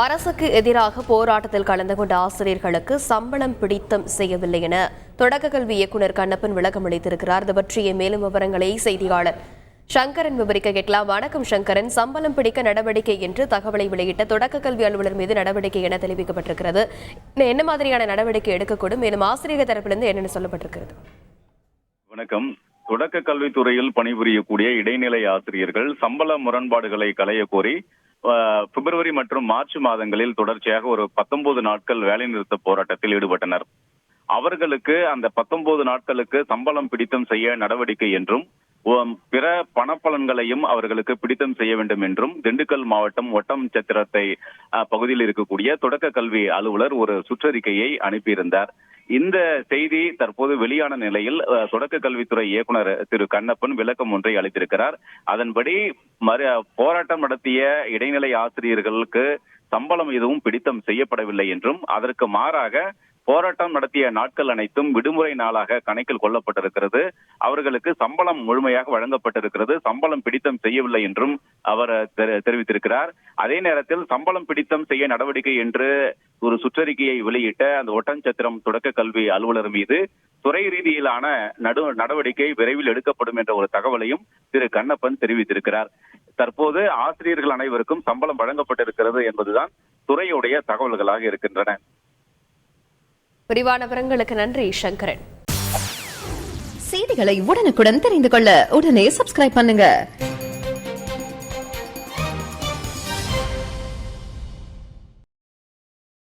அரசுக்கு எதிராக போராட்டத்தில் கலந்து கொண்ட ஆசிரியர்களுக்கு சம்பளம் பிடித்தம் செய்யவில்லை என தொடக்க கல்வி இயக்குநர் கண்ணப்பன் விளக்கம் அளித்திருக்கிறார். இது பற்றிய மேலும் விவரங்களை செய்தியாளர் சங்கரன் விவரிக்க கேட்கலாம். வணக்கம் சங்கரன். சம்பளம் பிடிக்க நடவடிக்கை என்று தகவலை வெளியிட்ட தொடக்க கல்வி அலுவலர் மீது நடவடிக்கை என தெரிவிக்கப்பட்டிருக்கிறது. இன்னும் என்ன மாதிரியான நடவடிக்கை எடுக்கக்கூடும்? மேலும் ஆசிரியர் தரப்பிலிருந்து என்னென்ன சொல்லப்பட்டிருக்கிறது? வணக்கம். தொடக்க கல்வித்துறையில் பணிபுரியக்கூடிய இடைநிலை ஆசிரியர்கள் சம்பள முரண்பாடுகளை களைய கோரி பிப்ரவரி மற்றும் மார்ச் மாதங்களில் தொடர்ச்சியாக ஒரு பத்தொன்பது நாட்கள் வேலைநிறுத்த போராட்டத்தில் ஈடுபட்டனர். அவர்களுக்கு அந்த பத்தொன்பது நாட்களுக்கு சம்பளம் பிடித்தம் செய்ய நடவடிக்கை என்றும் பிற பணப்பலன்களையும் அவர்களுக்கு பிடித்தம் செய்ய வேண்டும் என்றும் திண்டுக்கல் மாவட்டம் ஒட்டம் சத்திரத்தை பகுதியில் இருக்கக்கூடிய தொடக்க கல்வி அலுவலர் ஒரு சுற்றறிக்கையை அனுப்பியிருந்தார். இந்த செய்தி தற்போது வெளியான நிலையில் அஹ், தொடக்க கல்வித்துறை இயக்குனர் திரு கண்ணப்பன் விளக்கம் ஒன்றை அளித்திருக்கிறார். அதன்படி மறு போராட்டம் நடத்திய இடைநிலை ஆசிரியர்களுக்கு சம்பளம் எதுவும் பிடித்தம் செய்யப்படவில்லை என்றும் அதற்கு மாறாக போராட்டம் நடத்திய நாட்கள் அனைத்தும் விடுமுறை நாளாக கணக்கில் கொள்ளப்பட்டிருக்கிறது. அவர்களுக்கு சம்பளம் முழுமையாக வழங்கப்பட்டிருக்கிறது. சம்பளம் பிடித்தம் செய்யவில்லை என்றும் அவர் தெரிவித்திருக்கிறார். அதே நேரத்தில் சம்பளம் பிடித்தம் செய்ய நடவடிக்கை என்று ஒரு சுற்றறிக்கையை வெளியிட்ட அந்த ஒட்டஞ்சத்திரம் தொடக்க கல்வி அலுவலர் மீது துறை ரீதியிலான நடு நடவடிக்கை விரைவில் எடுக்கப்படும் என்ற ஒரு தகவலையும் திரு கண்ணப்பன் தெரிவித்திருக்கிறார். தற்போது ஆசிரியர்கள் அனைவருக்கும் சம்பளம் வழங்கப்பட்டிருக்கிறது என்பதுதான் துறையுடைய தகவல்களாக இருக்கின்றன. விரிவான விவரங்களுக்கு நன்றி சங்கரன். செய்திகளை உடனுக்குடன் தெரிந்து கொள்ள உடனே சப்ஸ்கிரைப் பண்ணுங்க.